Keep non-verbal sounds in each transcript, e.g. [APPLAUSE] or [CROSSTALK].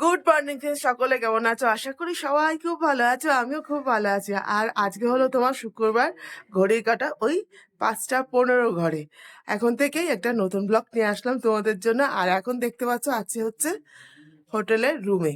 Good morning friend সকলে কেমন আছো? আশা করি সবাই খুব ভালো আছো, আমিও খুব ভালো আছি। আর আজকে হলো তোমার শুক্রবার, ঘড়ির কাটা ওই পাঁচটা পনেরো ঘরে। এখন থেকেই একটা নতুন ব্লগ নিয়ে আসলাম তোমাদের জন্য। আর এখন দেখতে পাচ্ছ আছে হচ্ছে হোটেলের রুমে।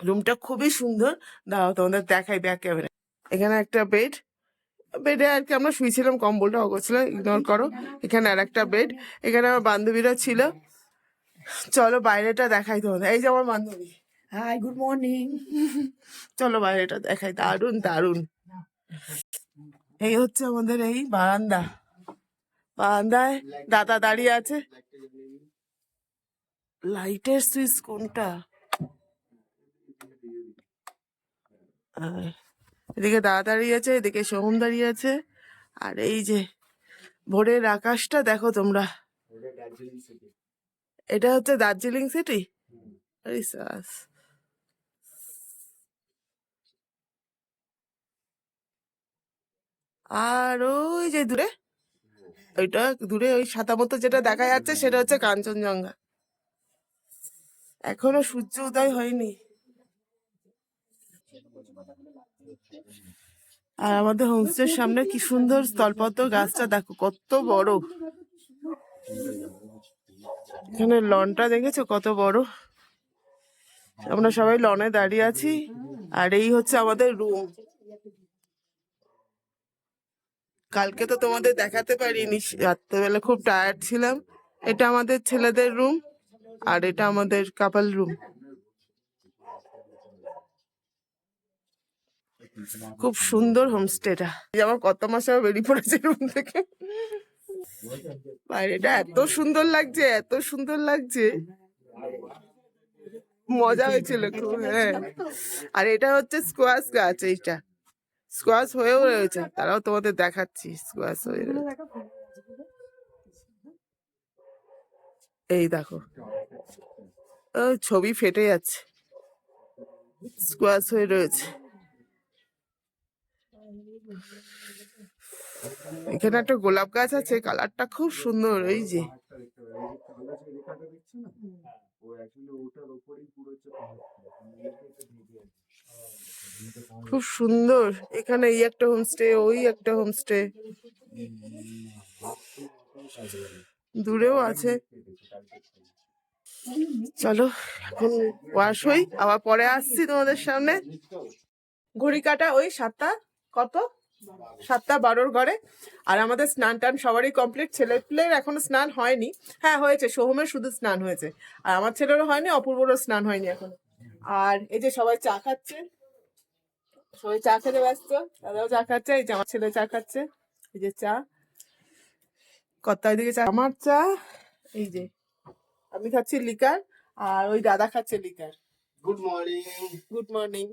রুমটা খুবই সুন্দর। দাও তোমাদের দেখাই ব্যাক ক্যামেরা এখানে একটা বেড বেডে আর কি আমরা শুয়েছিলাম, কম্বলটা অগোছিল ইগনোর করো। এখানে আর একটা বেড এখানে আমার বান্ধবীরা ছিল। চলো বাইরেটা দেখাই তোমাদের। এই যে আমার বান্ধবী। হাই গুড মর্নিং চলো বাইরেটা দেখাই। দারুণ দারুণ। এই হচ্ছে আমাদের এই বারান্দা। বারান্দায় দাদা দাঁড়িয়ে আছে। লাইটের সুইচ কোনটা? এদিকে দাদা দাঁড়িয়ে আছে, এদিকে সোহম দাঁড়িয়ে আছে। আর এই যে ভোরের আকাশটা দেখো তোমরা। এটা হচ্ছে দার্জিলিং সিটি? আরে ওই যে দূরে? ওইটা দূরে ওই সাদা মতো যেটা দেখা যাচ্ছে সেটা হচ্ছে কাঞ্চনজঙ্ঘা। এখনও সূর্য উদয় হয়নি। আর আমাদের হোমস্টের সামনে কি সুন্দর স্থলপদ্ম গাছটা, দেখো কত বড়। এখানে লনটা দেখেছ? কত বড়? আমরা সবাই লনে দাঁড়িয়ে আছি, আর এই হচ্ছে আমাদের রুম কালকে তো তোমাদের দেখাতে পারিনি, রাত্রেবেলা খুব টায়ার্ড ছিলাম। এটা আমাদের ছেলেদের রুম আর এটা আমাদের কাপাল রুম খুব সুন্দর হোমস্টেটা আমার কত মাসে বেরিয়ে পড়েছে রুম থেকে। বাইরেটা এত সুন্দর লাগছে, এত সুন্দর লাগছে। মজা হয়েছিল খুব হ্যাঁ। আর এটা হচ্ছে স্কোয়াশ গাছ, এইটা। স্কোয়াশ হয়েও রয়েছে, তারাও তোমাদের দেখাচ্ছি স্কোয়াশ হয়ে রয়েছে। এই দেখো ছবি ফেটে যাচ্ছে। স্কোয়াশ হয়ে রয়েছে। এখানে একটা গোলাপ গাছ আছে, কালারটা খুব সুন্দর, এই যে। খুব সুন্দর, এখানে এই একটা হোমস্টে ওই একটা হোমস্টে দূরেও আছে। চলো, এখন ওয়াশ হই, আবার পরে আসছি তোমাদের সামনে। ঘড়ি কাটা ওই সাতটা কত? সাতটা বারোর ঘরে। আর আমাদের স্নান টান সবারই কমপ্লিট ছেলে পেলের এখনও স্নান হয়নি। হ্যাঁ হয়েছে। সোহমের শুধু স্নান হয়েছে। আর আমার ছেলেরও হয়নি অপূর্বরও স্নান হয়নি এখনও। আর এই যে সবাই চা খাচ্ছে। সবাই চা খেতে ব্যস্ত। দাদাও চা খাচ্ছে। এই যে আমার ছেলে চা খাচ্ছে। এই যে চা। কত্তার দিকে চা। আমার চা এই যে। আমি খাচ্ছি লিকার আর ওই দাদা খাচ্ছে liquor. Good morning good morning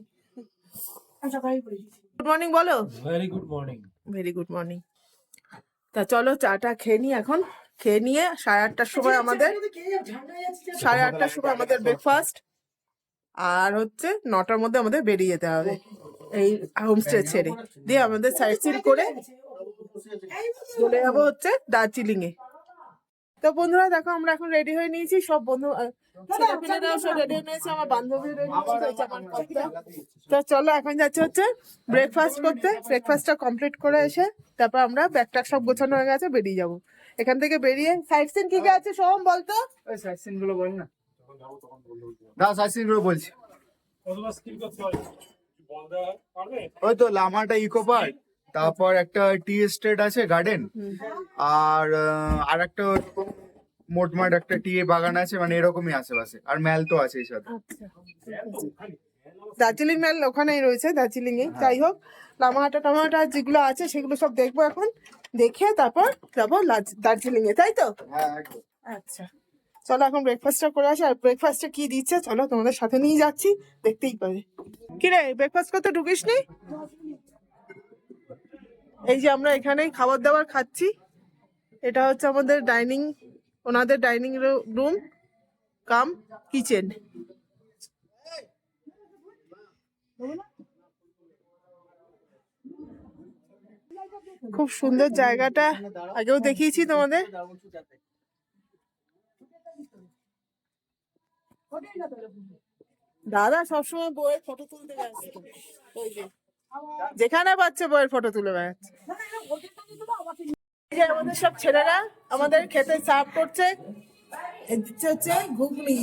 good morning বলো? Very good morning very good morning তা চলো চাটা খেয়ে নিই এখন। খেয়ে নিয়ে সাড়ে আটটার সময় আমাদের সাড়ে আটটার সময় আমাদের ব্রেকফাস্ট আর হচ্ছে নটার মধ্যে আমাদের বেরিয়ে যেতে হবে। এই হোমস্টে ছেড়ে। দিয়ে আমাদের সাইড সিন করে চলে যাব হচ্ছে দার্জিলিং এ তো বন্ধুরা দেখো আমরা এখন রেডি হয়ে নিয়েছি। সব বন্ধু কর্তা। তো চলো এখন যাচ্ছে হচ্ছে ব্রেকফাস্ট করতে। ব্রেকফাস্টটা কমপ্লিট করে এসে তারপর আমরা ব্যাগটা সব গোছানো হয়ে গেছে বেরিয়ে যাব। এখান থেকে বেরিয়ে সাইড সিন কি কি আছে সোহম বলতো? ওই সাইড সিনগুলো বল না। দাও সাইড সিনগুলো বলছি। ওই তো লামাটা ইকো পার্ক তারপর একটা টি এস্টেট আছে গার্ডেন আর আর একটা মোটমাট একটা টি বাগান আছে মানে এরকমই আশেপাশে। আর ম্যাল তো আছে এই সাথে দার্জিলিং মেল ওখানেই রয়েছে দার্জিলিং এ যাই হোক লামাহাটা টামাহাটা যেগুলো আছে সেগুলো সব দেখব এখন। দেখে তারপর যাব দার্জিলিং এ তাই তো? হ্যাঁ আচ্ছা। চলো এখন ব্রেকফাস্টটা করে আসি। আর ব্রেকফাস্টে কি দিচ্ছে চলো তোমাদের সাথে নিয়ে যাচ্ছি দেখতেই পাবে। কি রে ব্রেকফাস্ট করতে ঢুকিস নি এই যে আমরা এখানেই খাবার দাবার খাচ্ছি। এটা হচ্ছে আমাদের ডাইনিং ওনাদের ডাইনিং রুম, কাম, কিচেন। খুব সুন্দর জায়গাটা। আগেও দেখিয়েছি তোমাদের। দাদা সবসময় বইয়ের ফটো তুলতে যেখানে পাচ্ছে বইয়ের ফটো তুলে বেড়াচ্ছে। যে আমাদের সব ছেলেরা আমাদের খেতে সার্ভ করছে হচ্ছে ঘুগনি।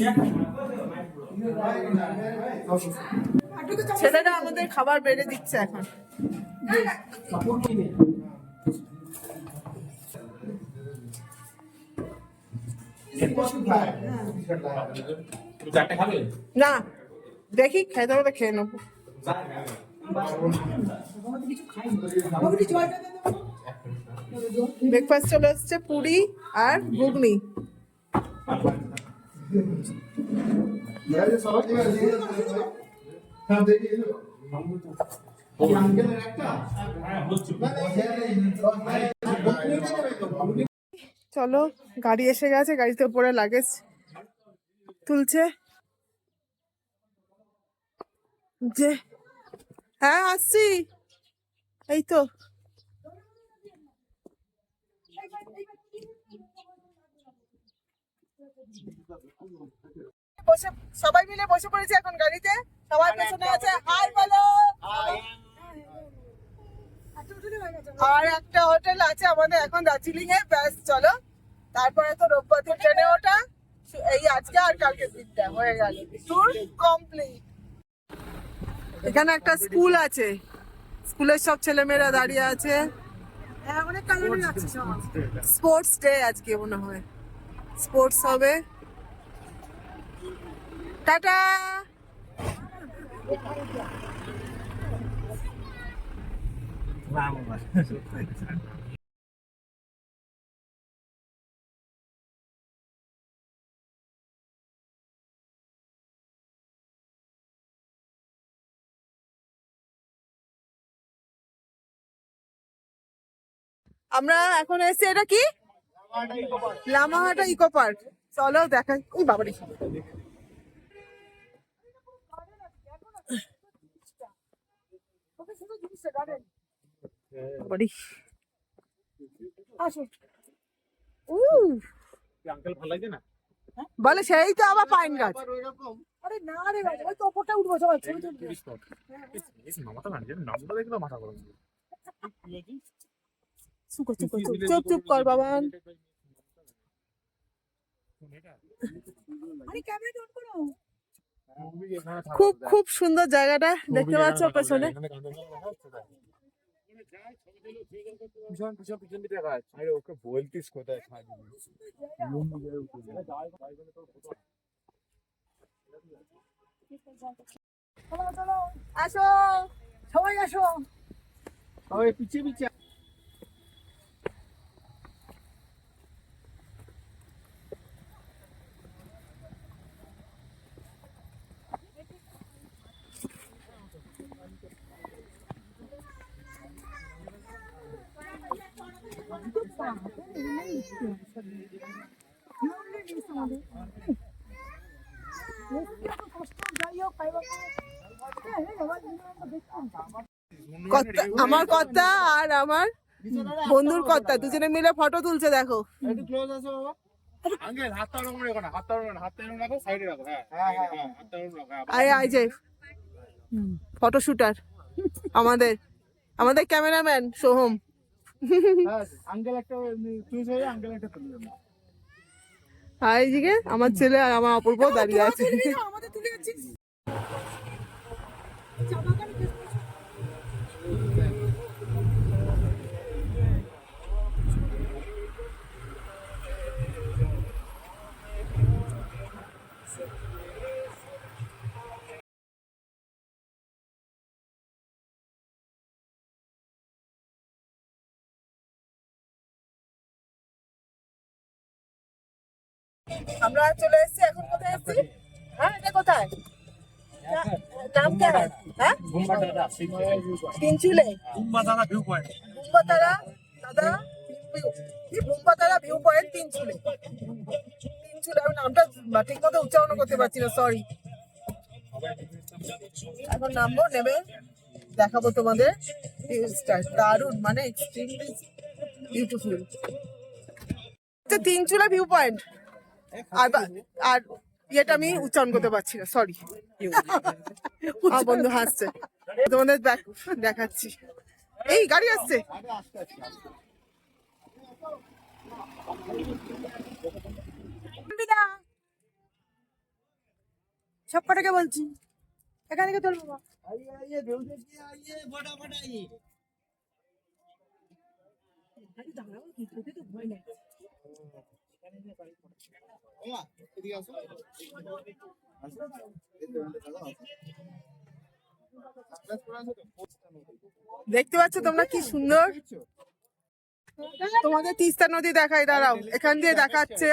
ছেলেরা আমাদের খাবার বেড়ে দিচ্ছে এখন। না, দেখি খেতে হবে খেয়ে নেব। ব্রেকফাস্ট চলে এসছে পুরি আর ঘুগনি। চলো, গাড়ি এসে গেছে, গাড়িতে উপরে লাগেজ তুলছে। যে হ্যাঁ আসছি। এই তো। বসে সবাই মিলে বসে পড়েছে এখন গাড়িতে। সবাই পেছনে আছে হাই বলো। আর একটা হোটেল আছে আমাদের এখন দার্জিলিং এ ব্যাস চলো। তারপরে তো রোববার ট্রেনে ওঠা। এই আজকে আর কালকে দিনটা হয়ে গেল। ট্যুর কমপ্লিট এখানে একটা স্কুল আছে। স্কুলের সব ছেলেমেয়েরা দাঁড়িয়ে আছে। হ্যাঁ অনেক কালারের আছে স্পোর্টস ডে আজকে মনে হয়। স্পোর্টস হবে। টাটা। আমরা এখন এসেছি এটা কি? Lamahatta eco park. চলো দেখাই। ওই বাবারে। লাগছে না? বলে সেই তো আবার পাইন গাছ। আরে না রে ওই তো ওপরটা উঠবো সবাই ছবি তুলবো। মাথা গরম চুপ চুপ চুপ চুপ চুপ কর বাবান আরে ক্যামেরাটা অন করো। খুব খুব সুন্দর জায়গাটা দেখতে পাচ্ছ পেছনে। আসো। সবাই আসো। সবাই পিছিয়ে পিছিয়ে যাই হোক খাইবা হ্যাঁ, হ্যাঁ, বাবা, আমরা কর্তা আর আমার বন্ধুর কর্তা দুজনে মিলে ফটো তুলছে দেখো। একটু ক্লোজ আসো সাইডে রাখো হ্যাঁ হ্যাঁ, হ্যাঁ, ফটো শুটার আমাদের আমাদের ক্যামেরাম্যান সোহম আঙ্কেল একটা চুজ হয়ে আঙ্কেল একটা তুলে দেবো। আর এইদিকে আমার ছেলে আর আমার অপূর্ব দাঁড়িয়ে আছে। তুলে আমাদের তুলে আমরা চলে এসেছি এখন কোথায় এসেছি হ্যাঁ এটা কোথায়? নাম হ্যাঁ? তিন চুলে দাদা ভিউ পয়েন্ট বুম্বাতারা দাদা ভিউ এই বুম্বাতারা ভিউ পয়েন্ট তিন চুলে তিন চুলে আমি নামটা ঠিক মতো উচ্চারণ করতে পারছি না সরি এখন নামবো নেবে। দেখাবো তোমাদের। ভিউজটা দারুণ মানে এক্সট্রিমলি বিউটিফুল তিন চুলা ভিউ পয়েন্ট আর আর ইয়েটা আমি উচ্চারণ করতে পারছি না সরি বন্ধু হাসছে। তোমাদের দেখাচ্ছি। এই, গাড়ি আসছে। সব কটাকে বলছি? এখান থেকে তোর বাবা। দেখতে পাচ্ছ তোমরা কি সুন্দর তোমাদের তিস্তা নদী দেখাই দাঁড়াও এখান দিয়ে দেখাচ্ছে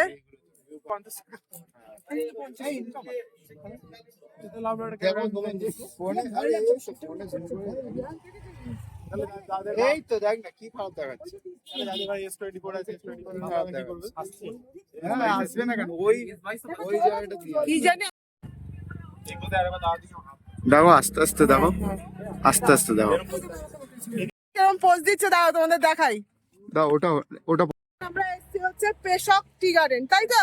এই তো দেখ না কি খারাপ দেখাচ্ছে? হ্যাঁ আসবে না কেন? ওই ওই জায়গাটা কি জানি দেখো আস্তে আস্তে দেখো। আস্তে আস্তে দেখো। কেমন পোজ দিচ্ছে? দাঁড়াও তোমাদের দেখাই। দাও ওটা ওটা আমরা এসেছি হচ্ছে পেশক টি গার্ডেন তাই তো?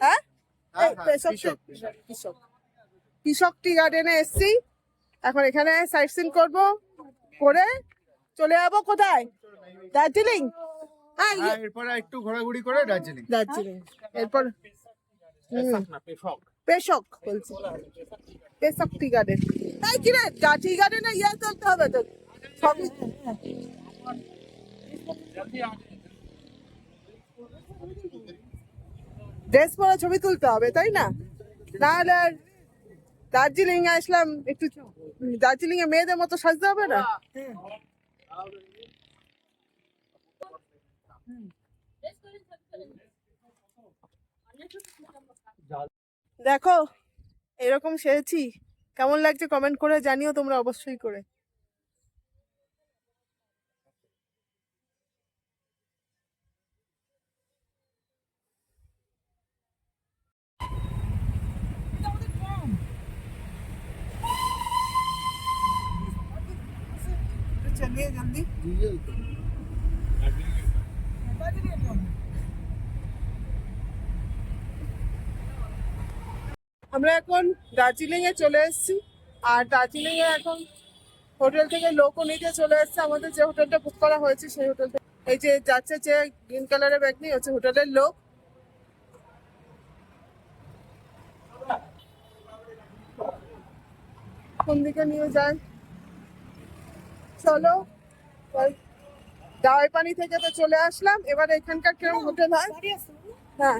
হ্যাঁ? পেশক কৃষক কৃষক টি গার্ডেনে এসেছি। এখন এখানে সাইট সিন করব। করে চলে যাব কোথায়? দার্জিলিং? হ্যাঁ ইয়ে- হ্যাঁ, এরপরে একটু ঘোরাঘুরি করে দার্জিলিং। দার্জিলিং। এরপর হুম, পেশক বলছি। পেশক টি গার্ডেন তাই কি রে? টি গার্ডেনে ইয়ে চলতে হবে তো। সবই ড্রেস পরে ছবি তুলতে হবে তাই না? নাহলে আর দার্জিলিং আসলাম, একটু দার্জিলিং এ মেয়েদের মতো সাজতে হবে না? দেখো, এরকম সেরেছি কেমন লাগছে কমেন্ট করে জানিও তোমরা অবশ্যই করে। चलिए जल्दी আমরা এখন দার্জিলিং এ চলে এসেছি আর দার্জিলিং এ এখন হোটেল থেকে লোকও নিতে চলে এসেছে আমাদের যে হোটেলটা বুক করা হয়েছে সেই হোটেলটা এই যে যাচ্ছে যে গ্রিন কালারের ব্যাগ নিয়ে হচ্ছে হোটেলের লোক কোন দিকে নিয়ে যায় ওই দাওয়াই পানি থেকে তো চলে আসলাম। এবার এখানকার কীরকম হোটেল হয় হ্যাঁ।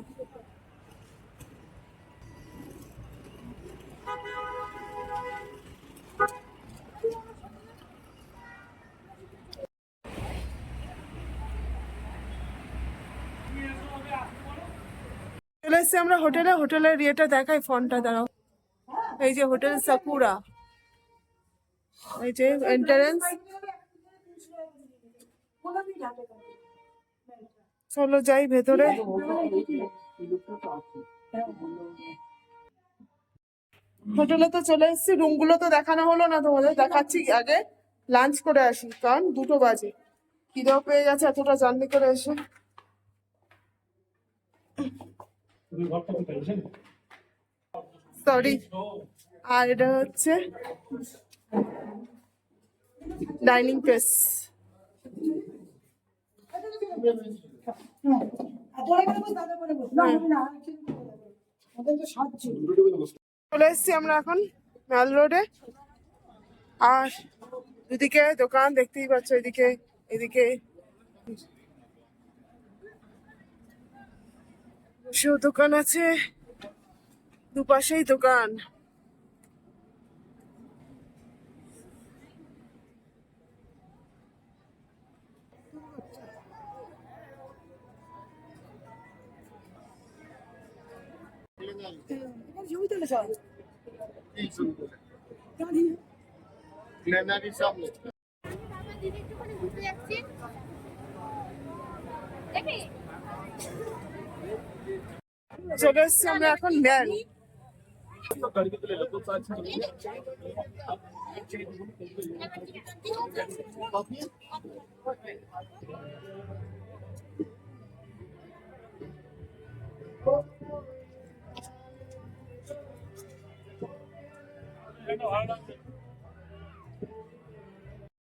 চলে এসছি আমরা হোটেলে। হোটেলের ইয়েটা দেখাই, ফোনটা, দাঁড়াও। এই যে হোটেল সাকুরা এই যে এন্ট্রান্স চলো যাই ভেতরে। হোটেলে তো চলে এসেছি, রুমগুলো তো দেখানো হলো না তোমাদের, দেখাচ্ছি আগে। লাঞ্চ করে আসি, কারণ দুটো বাজে। খিদেও পেয়ে গেছে, এতটা জার্নি করে এসে। সরি আর এটা হচ্ছে ডাইনিং ছিল চলে এসেছি আমরা এখন ম্যাল রোডে। আর দুদিকে দোকান, দেখতেই পাচ্ছ এদিকে এদিকে। দোকান আছে, দুপাশেই দোকান। এখানে ছবি তুলে সব দাঁড়িয়ে দিদি একটুখানি ঘুরতে যাচ্ছি দেখি চলে এসেছি আমরা এখন ম্যাল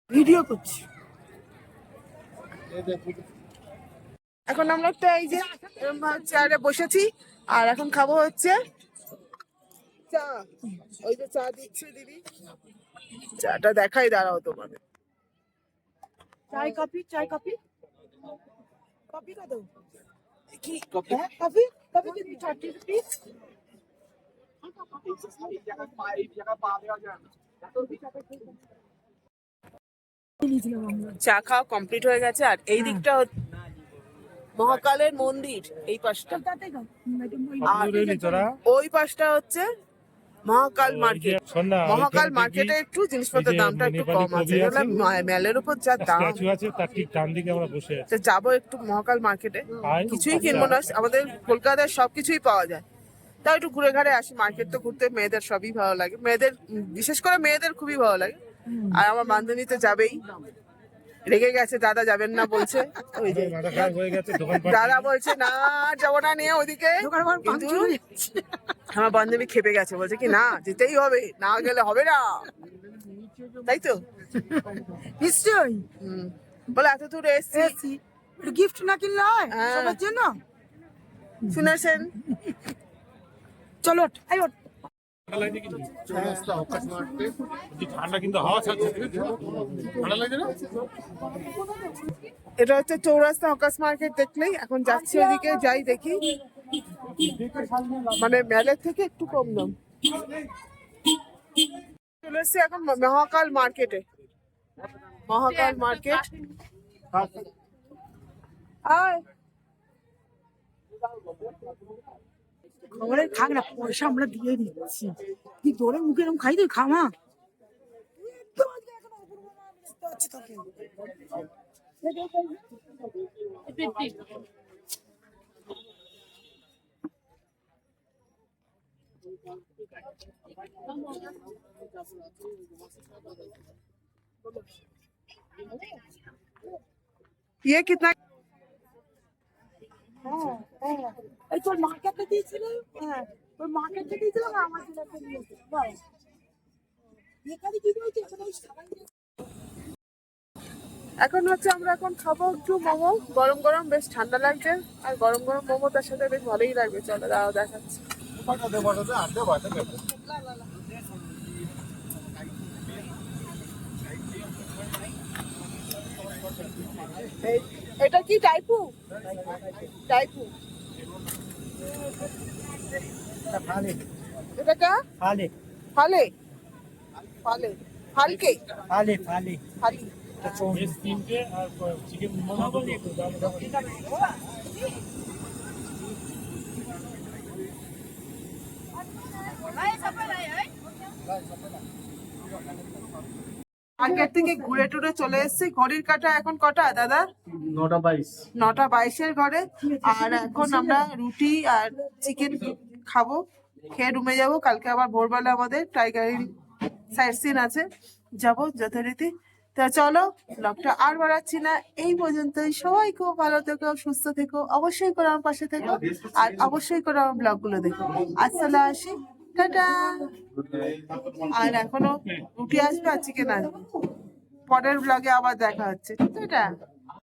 ভিডিও করছি। এখন আমরা একটা এই যে চেয়ারে বসেছি আর এখন খাব হচ্ছে চা। ওই যে চা দিচ্ছে দিদি। চাটা দেখাই দাঁড়াও তোমাদের। চাই কফি চাই কফি। কফি কত? কি হ্যাঁ কফি কফি কি নিয়েছিলাম আমরা চা খাওয়া কমপ্লিট হয়ে গেছে আর এই দিকটা হচ্ছে মহাকালের মন্দির এই পাশটা। আর ওই পাশটা হচ্ছে মহাকাল মার্কেট। মহাকাল মার্কেটে একটু জিনিসপত্রের দামটা একটু কম আছে। মেলের উপর যা দাম। আছে তার ঠিক ডান দিকে আমরা বসে আছি। যাব একটু মহাকাল মার্কেটে। কিছুই কিনবো না আমাদের কলকাতায় সবকিছুই পাওয়া যায়। তাই একটু ঘুরে ঘাড়ে আসি মার্কেট তো ঘুরতে মেয়েদের সবই ভালো লাগে। মেয়েদের বিশেষ করে মেয়েদের খুবই ভালো লাগে। আর আমার বান্ধবী তো যাবেই। রেগে গেছে দাদা যাবেন না বলছে। [LAUGHS] ওই যে। দাদা বলছে না যাব না নিয়ে ওদিকে। আমার বান্ধবী খেপে গেছে বলছে কি না যেতেই হবে না গেলে হবে না। তাই তো? নিশ্চয়ই। হুম। বলে এত দূরে এসছি। এসি গিফট না কিনলে হয়? হ্যাঁ। সবার জন্য? শুনেছেন? চলো না এটা হচ্ছে চৌরাস্তা হকাস মার্কেট দেখলেই, এখন যাচ্ছি ওদিকে যাই দেখি। মানে মেলের থেকে একটু কম দাম। চলে এসছি এখন মহাকাল মার্কেটে। মহাকাল মার্কেট। আয়। খাবারের খাক না পয়সা আমরা দিয়ে দিচ্ছি তুই তোরে মুখে এরকম খাই তুই খামা ये कितना হ্যাঁ হ্যাঁ এই তোর মার্কেটে দিয়েছিল? হ্যাঁ। তোর মার্কেটে দিয়েছিল না? আমার জন্য নিয়েছিল বল। এখানে কি সবাই এখন হচ্ছে আমরা এখন খাব একটু মোমো। গরম গরম বেশ ঠান্ডা লাগছে। আর গরম গরম মোমো তার সাথে বেশ ভালোই লাগবে। চলো দাও দেখাচ্ছি। এই- এটা কি টাইপু টাইপু এটা কা ফালে ফালে ফালে ফালকে ফালে ফালে ফালি বেশ তিনটে আর মার্কেট থেকে ঘুরে টুরে চলে এসেছি। ঘড়ির কাটা এখন কটা দাদা? নটা বাইশ। নটা বাইশের ঘরে। আর এখন আমরা রুটি আর চিকেন খাব। খেয়ে রুমে যাব। কালকে আবার ভোরবেলা আমাদের টাইগার সাইড সিন আছে। যাব যথারীতি। তা চলো ব্লগটা আর বাড়াচ্ছি না। এই পর্যন্তই। সবাই খুব ভালো থেকো সুস্থ থেকো। অবশ্যই করে আমার পাশে থেকো। আর অবশ্যই করে আমার ব্লগগুলো দেখো। আসসালাম আসি। টাটা। আর এখনও রুটি আসবে আর আসবে পরের ব্লগে আবার দেখা হচ্ছে। টাটা।